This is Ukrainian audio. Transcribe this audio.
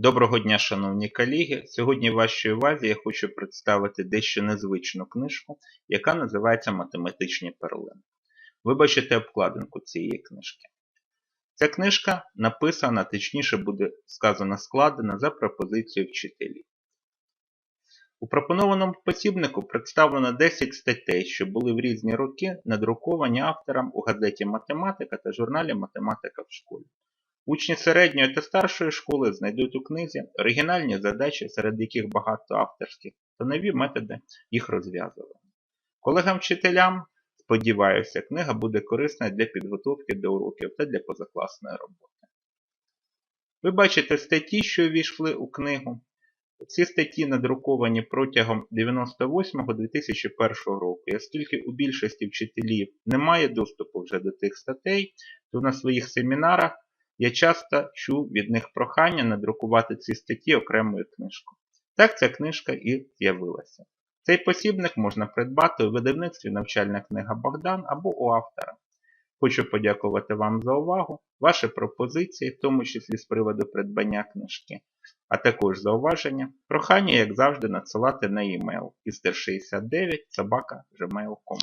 Доброго дня, шановні колеги. Сьогодні вашій увазі я хочу представити дещо незвичну книжку, яка називається Математичні перлини. Ви бачите обкладинку цієї книжки. Ця книжка написана, точніше буде сказано складена за пропозицією вчителів. У пропонованому посібнику представлено 10 статей, що були в різні роки надруковані автором у газеті Математика та журналі Математика в школі. Учні середньої та старшої школи знайдуть у книзі оригінальні задачі, серед яких багато авторських, та нові методи їх розв'язування. Колегам-вчителям, сподіваюся, книга буде корисна для підготовки до уроків та для позакласної роботи. Ви бачите статті, що увійшли у книгу. Ці статті надруковані протягом 98-2001 року. І оскільки у більшості вчителів немає доступу вже до тих статей, то на своїх семінарах я часто чув від них прохання надрукувати ці статті окремою книжкою. Так ця книжка і з'явилася. Цей посібник можна придбати у видавництві навчальна книга Богдан або у автора. Хочу подякувати вам за увагу, ваші пропозиції, в тому числі з приводу придбання книжки, а також зауваження, прохання, як завжди, надсилати на e-mail із 69 собака gmail.com.